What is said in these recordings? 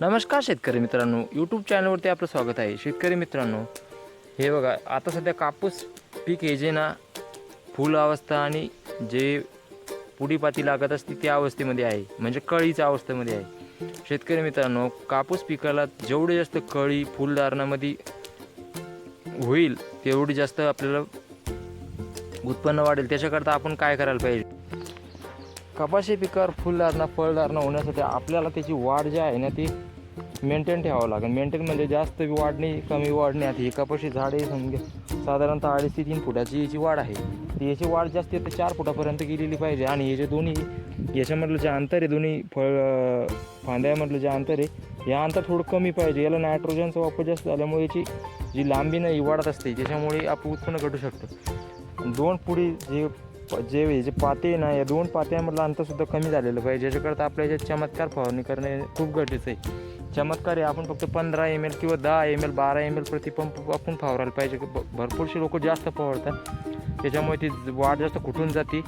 नमस्कार शेतकरी मित्रांनो. यूट्यूब चॅनलवरती आपलं स्वागत आहे. शेतकरी मित्रांनो हे बघा आता सध्या कापूस पीक हे जे ना फुल अवस्था आणि जे पुढीपाती लागत असते त्या अवस्थेमध्ये आहे. म्हणजे कळीच्या अवस्थेमध्ये आहे. शेतकरी मित्रांनो कापूस पिकाला जेवढे जास्त कळी फुलधारणामध्ये होईल तेवढी जास्त आपल्याला उत्पन्न वाढेल. त्याच्याकरता आपण काय करायला पाहिजे? कपाशी पिकावर फुलधारणा फळधारणा होण्यासाठी आपल्याला त्याची वाढ जी आहे ना ती मेंटेन ठेवावं लागेल. मेंटेन म्हणजे जास्त वाढणे कमी वाढणे आता ही कपाशी झाडे समजा साधारणतः अडीच ते तीन फुटाची याची वाढ आहे. ती याची वाढ जास्त तर चार फुटापर्यंत गेलेली पाहिजे. आणि हे जे दोन्ही याच्यामधलं जे अंतर आहे दोन्ही फळ फांद्यामधलं जे अंतर आहे हे अंतर थोडं कमी पाहिजे. याला नायट्रोजनचा वापर जास्त झाल्यामुळे याची जी लांबी नाही वाढत असते. त्याच्यामुळे आपण उत्पन्न घटू शकतो. दोन पुढे जे जे जे पाते ना या दोन पात्यामधलं अंतरसुद्धा कमी झालेलं पाहिजे. याच्याकरता आपल्या याच्यात चमत्कार फवारणी करणे खूप गरजेचं आहे. चमत्कार आहे आपण फक्त पंधरा एम एल किंवा दहा एम एल बारा एम एल प्रतिपंप आपण फवारायला पाहिजे. भरपूरशी लोक जास्त फवारतात. त्याच्यामुळे ती वाढ जास्त कुठून जाते?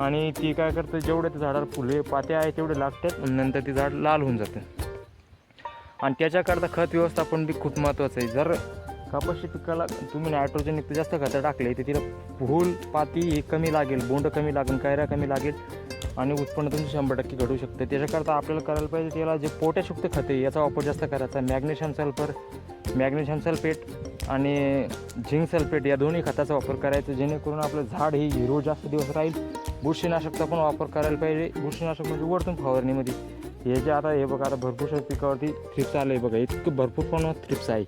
आणि ती काय करतं जेवढे त्या झाडाला फुले पात्या आहे तेवढे लागतात नंतर ती झाड लाल होऊन जातं. आणि त्याच्याकरता खत व्यवस्थापन बी खूप महत्त्वाचं आहे. जर कपाशी पिकाला तुम्ही नायट्रोजन युक्त जास्त खतं टाकले तर तिला फूल पाती हे कमी लागेल बोंड कमी लागेल कायरा कमी लागेल आणि उत्पन्न तुमचं शंभर टक्के घडू शकते. त्याच्याकरता आपल्याला करायला पाहिजे त्याला जे पोटॅशयुक्त खते आहे, याचा वापर जास्त करायचा. मॅग्नेशियम सल्फर मॅग्नेशियम सल्फेट आणि झिंक सल्फेट या दोन्ही खताचा वापर करायचा जेणेकरून आपलं झाड हे हिरो जास्त दिवस राहील. बुरशीनाशकचा पण वापर करायला पाहिजे. बुरशीनाशक म्हणजे वरतून फवारणीमध्ये. हे जे आता हे बघा आता भरपूर पिकावरती थ्रिप्स आलं आहे बघा. इतकं भरपूर प्रमाणात थ्रिप्स आहे.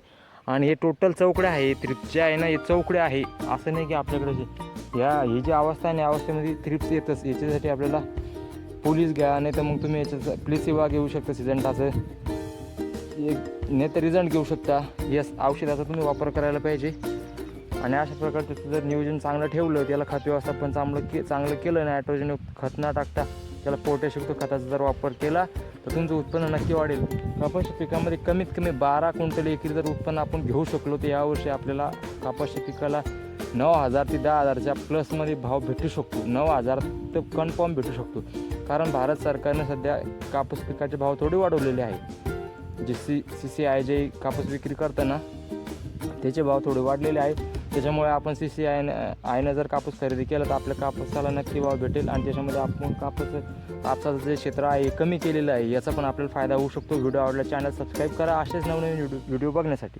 आणि हे टोटल चौकड्या आहे थ्रिप्सचे आहे ना हे चौकड्या आहे. असं नाही की आपल्याकडे जे या ही जी अवस्था आहे ना अवस्थेमध्ये थ्रिप्स येतच. याच्यासाठी आपल्याला पोलीस घ्या नाही तर मग तुम्ही याच्याचं प्लेसिवा घेऊ शकता सिजंटाचं एक नाही तर रिझल्ट घेऊ शकता. यस औषधाचा तुम्ही वापर करायला पाहिजे. आणि अशा प्रकारचं जर नियोजन चांगलं ठेवलं त्याला खत व्यवस्थापन चांगलं के चांगलं केलं नायट्रोजन खत न टाकता त्याला पोटॅशयुक्त खताचा जर वापर केला तर तुमचं उत्पन्न नक्की वाढेल. कपाशी पिकामध्ये कमीत कमी बारा क्विंटल एकरी जर उत्पन्न आपण घेऊ शकलो तर यावर्षी आपल्याला कपाशी पिकाला नऊ हजार ते दहा हजारच्या प्लसमध्ये भाव भेटू शकतो. नऊ हजार तर कन्फर्म भेटू शकतो. कारण भारत सरकारने सध्या कापूस पिकाचे भाव थोडे वाढवलेले आहे जे सी सी सी आय जे कापूस विक्री करताना त्याचे भाव थोडे वाढलेले आहेत. त्याच्यामुळे आपण सी सी आयन आयनं जर कापूस खरेदी केला तर आपल्या कापूसाला नक्की भाव भेटेल आणि त्याच्यामध्ये आपण कापूस कापसाचं जे क्षेत्र आहे कमी केलेलं आहे याचा पण आपल्याला फायदा होऊ शकतो. व्हिडिओ आवडला चॅनल सबस्क्राईब करा. असेच नवनवीन व्हिडिओ व्हिडिओ बघण्यासाठी.